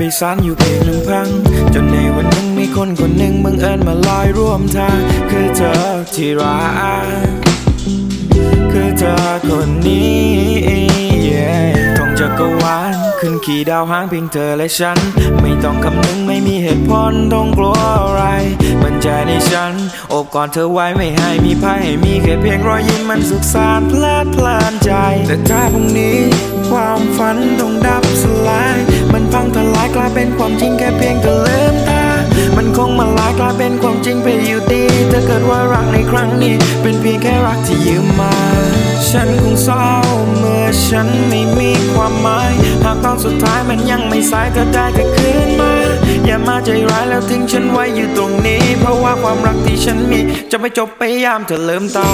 ไปสานอยู่เพียงลำพัง จนในวันหนึ่งมีคนคนหนึ่งบังเอิญมาลอยร่วมทาง คือเธอที่รักคือเธอคนนี้ yeah ท่องจักรวาลขึ้นขี่ดาวหางเพียงเธอและฉัน ไม่ต้องคำนึงไม่มีเหตุผลต้องกลัวอะไรมั่นใจในฉันโอบกอดเธอไว้ไม่ให้มีภัยให้มีแค่เพียงรอยยิ้มมันสุขสานเพลิดเพลินใจ แต่ถ้าพรุ่งนี้ความฝันต้องดับสลาย ลายกลาเป็นความจริงแค่เพียงเธอลืมตา มันคงมาลายกลายเป็นความจริงไปอยู่ดีถ้าเกิดว่ารักในครั้งนี้ เป็นเพียงแค่รักที่ยืมมา ฉันคงเศร้าเมื่อฉันไม่มีความหมาย หากตอนสุดท้ายมันยังไม่สายก็ได้ก็คืนมา อย่ามาใจร้ายแล้วทิ้งฉันไว้อยู่ตรงนี้ เพราะว่าความรักที่ฉันมี จะไม่จบไปยามเธอเริ่มตา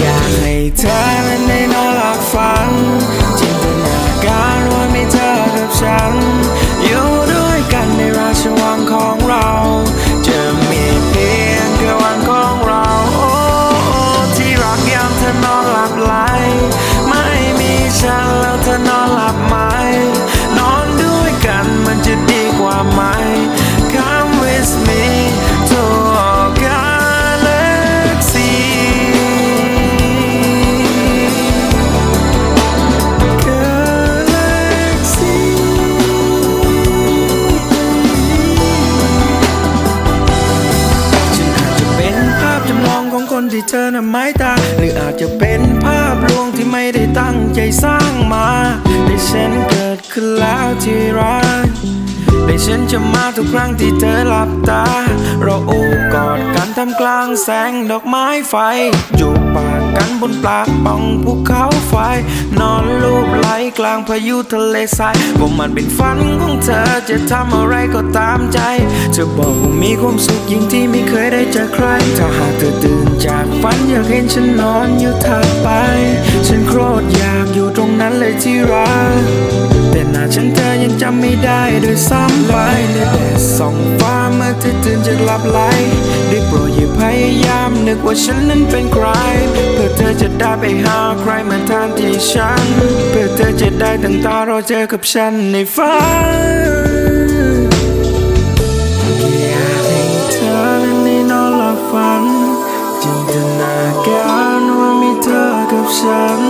อยากให้เธอนั้นได้นอนหลับฝัน กั ที่เธอน่ะไม้ตาหรืออาจจะเป็นภาพลวงที่ไม่ได้ตั้งใจสร้างมา แต่ฉันเกิดขึ้นแล้วที่รักแต่ฉันจะมาทุกครั้งที่เธอหลับตา เราโอบกอดกันทำกลางแสงดอกไม้ไฟจูบปากกันบนปลากป่องภูเขาไฟ นอนลูบไหลกลางพายุทะเลทรายว่ามันเป็นฝันของเธอจะทำอะไรก็ตามใจเธอบอกว่ามีความสุขยิ่งที่ไม่เคยได้เจอใคร ถ้าหากเธอ ฝันอยากเห็นฉันนอนอยู่ถัดไป ฉันโคตรอยากอยู่ตรงนั้นเลยที่รัก แต่หน้าฉันเธอยังจำไม่ได้ด้วยซ้ำไปแดดส่องฟ้าเมื่อเธอตื่นจากหลับไหลได้โปรดอย่าพยายามนึกว่าฉันนั้นเป็นใคร เพื่อเธอจะได้ไปหาใครมาแทนที่ฉัน เพื่อเธอจะได้ตั้งตารอเจอกับฉันในฝัน ฉัน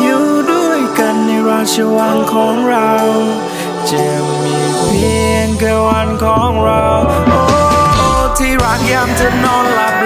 อยู่ด้วยกันในราชวังของเรา จะมีเพียงแค่วันของเรา โอ้ที่รักยามเธอนอนหลับ